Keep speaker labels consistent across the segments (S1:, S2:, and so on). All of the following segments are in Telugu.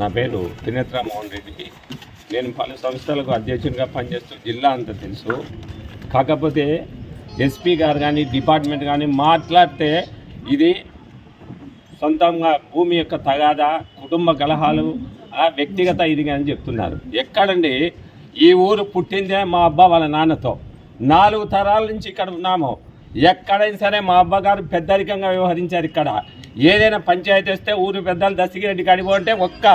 S1: నా పేరు త్రినేత్ర మోహన్ రెడ్డి. నేను పలు సంస్థలకు అధ్యక్షునిగా పనిచేస్తూ జిల్లా అంతా తెలుసు. కాకపోతే ఎస్పీ గారు కానీ డిపార్ట్మెంట్ కానీ మాట్లాడితే ఇది సొంతంగా భూమి యొక్క తగాదా కుటుంబ కలహాలు వ్యక్తిగత ఇది అని చెప్తున్నారు. ఎక్కడండి? ఈ ఊరు పుట్టిందే మా అబ్బా వాళ్ళ నాన్నతో. నాలుగు తరాల నుంచి ఇక్కడ ఉన్నాము. ఎక్కడైనా సరే మా అబ్బగారు పెద్దరికంగా వ్యవహరించారు ఇక్కడ. ఏదైనా పంచాయతీ వస్తే ఊరు పెద్దలు దస్తగిరెడ్డి కడిపోతే ఒక్క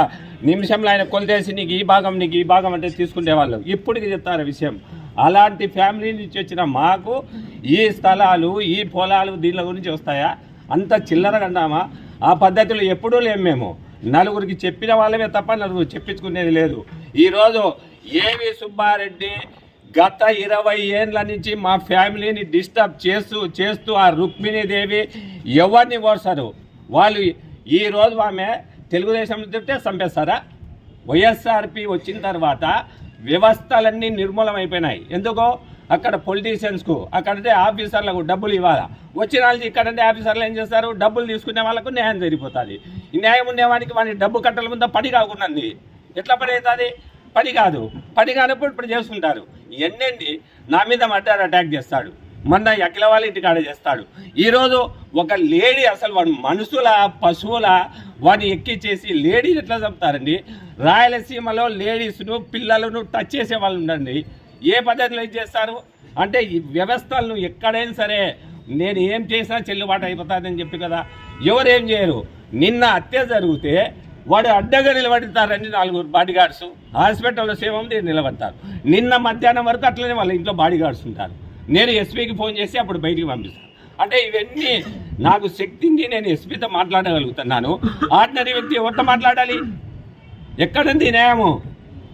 S1: నిమిషంలో ఆయన కొలితేసి నీకు ఈ భాగం నీకు ఈ భాగం అంటే తీసుకునేవాళ్ళు ఇప్పటికి చెప్తారు విషయం. అలాంటి ఫ్యామిలీ నుంచి వచ్చిన మాకు ఈ స్థలాలు ఈ పొలాలు దీని గురించి వస్తాయా? అంత చిల్లరగండామా ఆ పద్ధతిలో ఎప్పుడూ లేము మేము. నలుగురికి చెప్పిన వాళ్ళమే తప్ప నలుగురు చెప్పించుకునేది లేదు. ఈరోజు ఏవి సుబ్బారెడ్డి గత ఇరవై ఏండ్ల నుంచి మా ఫ్యామిలీని డిస్టర్బ్ చేస్తూ చేస్తూ ఆ రుక్మిణీదేవి ఎవరిని కోరుస్తారు వాళ్ళు ఈరోజు ఆమె తెలుగుదేశంలో చెప్తే చంపేస్తారా? వైఎస్ఆర్పి వచ్చిన తర్వాత వ్యవస్థలన్నీ నిర్మూలమైపోయినాయి. ఎందుకో? అక్కడ పొలిటీషియన్స్కు అక్కడంటే ఆఫీసర్లకు డబ్బులు ఇవ్వాలా? వచ్చిన వాళ్ళకి ఇక్కడంటే ఆఫీసర్లు ఏం చేస్తారు? డబ్బులు తీసుకునే వాళ్ళకు న్యాయం జరిగిపోతుంది. న్యాయం ఉండేవానికి వాడికి డబ్బు కట్టల ముందు పని కాకుండా ఎట్లా పని అవుతుంది? పని కాదు. పని కానప్పుడు ఇప్పుడు చేసుకుంటారు ఎన్నండి నా మీద మర్డర్ అటాక్ చేస్తాడు. మొన్న అఖిల వాళ్ళ ఇంటికాడ చేస్తాడు. ఈరోజు ఒక లేడీ అసలు వాడు మనుషుల పశువుల వాడిని ఎక్కిచ్చేసి లేడీని ఎట్లా చంపుతారండి? రాయలసీమలో లేడీస్ను పిల్లలను టచ్ చేసే వాళ్ళు ఉండండి. ఏ పద్ధతిలో ఇది చేస్తారు? అంటే ఈ వ్యవస్థలను ఎక్కడైనా సరే నేను ఏం చేసినా చెల్లుబాటు అయిపోతుందని చెప్పి కదా. ఎవరు ఏం చేయరు? నిన్న హత్య జరిగితే వాడు అడ్డగా నిలబడతారండి నాలుగురు బాడీ గార్డ్స్ హాస్పిటల్లో సేవ ఉంది నిలబడతారు. నిన్న మధ్యాహ్నం వరకు అట్లనే వాళ్ళ ఇంట్లో బాడీ గార్డ్స్ ఉంటారు. నేను ఎస్పీకి ఫోన్ చేసి అప్పుడు బయటికి పంపిస్తాను అంటే ఇవన్నీ నాకు శక్తిని నేను ఎస్పీతో మాట్లాడగలుగుతున్నాను. ఆర్డినరీ వ్యక్తి ఎవరితో మాట్లాడాలి? ఎక్కడుంది న్యాయము?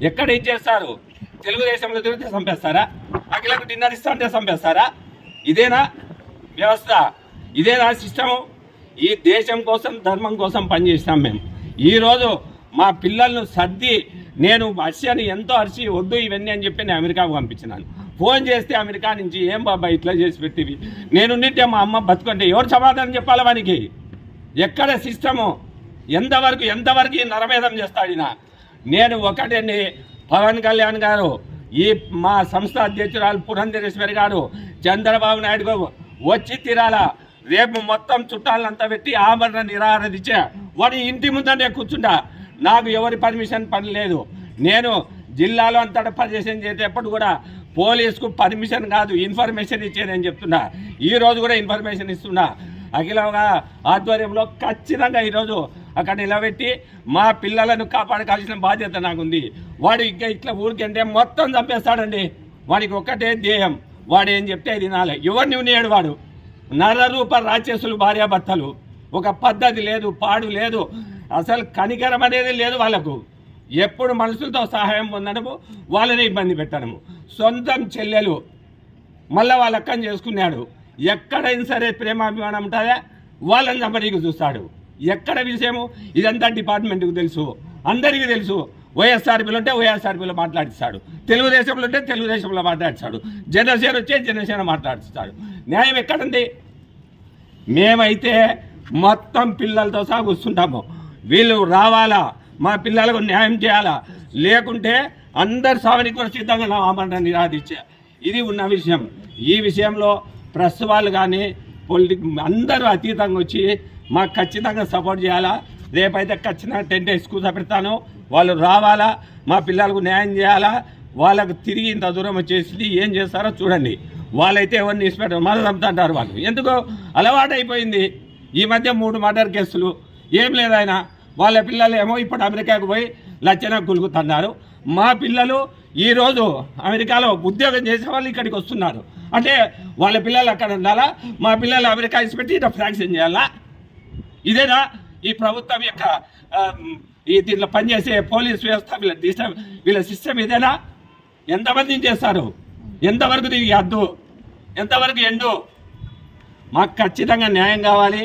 S1: ఎక్కడ ఏం చేస్తారు? తెలుగుదేశంలో తిరిగితే చంపేస్తారా? అఖిలకు డిన్నర్ ఇస్తా అంటే చంపేస్తారా? ఇదేనా వ్యవస్థ? ఇదేనా సిస్టము? ఈ దేశం కోసం ధర్మం కోసం పనిచేస్తాం మేము. ఈరోజు మా పిల్లలను సర్ది నేను అర్షిని ఎంతో అరిచి వద్దు ఇవన్నీ అని చెప్పి నేను అమెరికాకు పంపించినాను. ఫోన్ చేస్తే అమెరికా నుంచి ఏం బాబా ఇట్లా చేసి పెట్టివి? నేను ఉండింటే మా అమ్మ బతుకుంటే ఎవరు సమాధానం చెప్పాలి వానికి? ఎక్కడ సిస్టము? ఎంతవరకు ఎంతవరకు నరమేధం చేస్తాడు నేను ఒకటండి పవన్ కళ్యాణ్ గారు ఈ మా సంస్థ అధ్యక్షురాలు పురంధరేశ్వరి గారు చంద్రబాబు నాయుడు గారు వచ్చి తీరాలా. రేపు మొత్తం చుట్టాలంతా పెట్టి ఆమరణ నిరాహారదిచ్చా వాడి ఇంటి ముందనే కూర్చుంటా నాకు ఎవరి పర్మిషన్ పని లేదు. నేను జిల్లాలో అంతటా పర్మిషన్ చేసేటప్పుడు కూడా పోలీసుకు పర్మిషన్ కాదు ఇన్ఫర్మేషన్ ఇచ్చేదని చెప్తున్నా. ఈ రోజు కూడా ఇన్ఫర్మేషన్ ఇస్తున్నా. అఖిల ఆధ్వర్యంలో ఖచ్చితంగా ఈరోజు అక్కడ నిలబెట్టి మా పిల్లలను కాపాడుకోవాల్సిన బాధ్యత నాకుంది. వాడు ఇంకా ఇట్లా ఊరికంటే మొత్తం చంపేస్తాడండి. వాడికి ఒక్కటే ధ్యేయం. వాడు ఏం చెప్తే తినాలి ఎవరిని ఉన్నాడు వాడు? నరరూప రాక్షసులు భార్యాభర్తలు. ఒక పద్ధతి లేదు పాడు లేదు. అసలు కనికరం అనేది లేదు వాళ్ళకు. ఎప్పుడు మనుషులతో సహాయం పొందడము వాళ్ళని ఇబ్బంది పెట్టడము. సొంతం చెల్లెలు. మళ్ళీ వాళ్ళ అక్కని చేసుకున్నాడు. ఎక్కడైనా సరే ప్రేమాభిమానం ఉంటుందా? వాళ్ళని చంపనీకి చూస్తాడు. ఎక్కడ విషయము? ఇదంతా డిపార్ట్మెంట్కి తెలుసు. అందరికీ తెలుసు. వైఎస్ఆర్పీలో ఉంటే వైఎస్ఆర్పీలో మాట్లాడిస్తాడు. తెలుగుదేశంలో ఉంటే తెలుగుదేశంలో మాట్లాడిస్తాడు. జనసేన వచ్చే జనసేన మాట్లాడిస్తాడు. న్యాయం ఎక్కడుంది? మేమైతే మొత్తం పిల్లలతో సహా కూర్చుంటాము వీళ్ళు రావాలా? మా పిల్లలకు న్యాయం చేయాలా? లేకుంటే అందరు సావనికి కూడా సిద్ధంగా నా ఆమరణ నిరాధించా ఇది ఉన్న విషయం. ఈ విషయంలో ప్రెస్ వాళ్ళు కానీ పొలిటిక్ అందరూ అతీతంగా వచ్చి మాకు ఖచ్చితంగా సపోర్ట్ చేయాలా? రేపైతే ఖచ్చితంగా టెంట్ వేసి కూర్చోబెడతాను వాళ్ళు రావాలా? మా పిల్లలకు న్యాయం చేయాలా? వాళ్ళకు తిరిగి ఇంత దూరం వచ్చేసి ఏం చేస్తారో చూడండి. వాళ్ళైతే ఎవరిని ఇష్టపెట్టారు మళ్ళీ చంపుతుంటారు వాళ్ళు. ఎందుకో? అలవాటు అయిపోయింది ఈ మధ్య మూడు మర్డర్ కేసులు. ఏం లేదు ఆయన వాళ్ళ పిల్లలు ఏమో ఇప్పుడు అమెరికాకు పోయి లచ్చన గులుగుతున్నారు. మా పిల్లలు ఈరోజు అమెరికాలో ఉద్యోగం చేసే వాళ్ళు ఇక్కడికి వస్తున్నారు. అంటే వాళ్ళ పిల్లలు అక్కడ ఉండాలా? మా పిల్లలు అమెరికా ఇచ్చిపెట్టి ఇట్లా ఫ్రాక్షన్ చేయాలా? ఇదేనా? ఈ ప్రభుత్వం యొక్క ఈ దీంట్లో పనిచేసే పోలీస్ వ్యవస్థ వీళ్ళ డిస్టర్బ్ వీళ్ళ సిస్టమ్ ఇదేనా? ఎంతమందిని చేస్తారు? ఎంతవరకు దీనికి అద్దు ఎంతవరకు ఎండు? మాకు ఖచ్చితంగా న్యాయం కావాలి.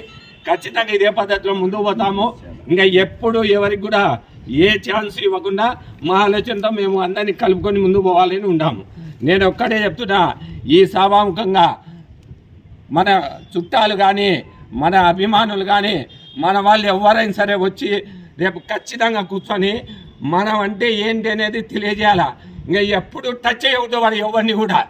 S1: ఖచ్చితంగా ఇదే పద్ధతిలో ముందుకు పోతాము. ఇంకా ఎప్పుడు ఎవరికి కూడా ఏ ఛాన్స్ ఇవ్వకుండా మా ఆలోచనతో మేము అందరినీ కలుపుకొని ముందు పోవాలని ఉన్నాము నేను ఒక్కడే చెప్తున్నా ఈ సభాముఖంగా మన చుట్టాలు కానీ మన అభిమానులు కానీ మన వాళ్ళు ఎవరైనా సరే వచ్చి రేపు ఖచ్చితంగా కూర్చొని మనం అంటే ఏంటి అనేది తెలియజేయాలా? ఇంకా ఎప్పుడు టచ్ చేయకూడదు వాడు ఎవరిని కూడా.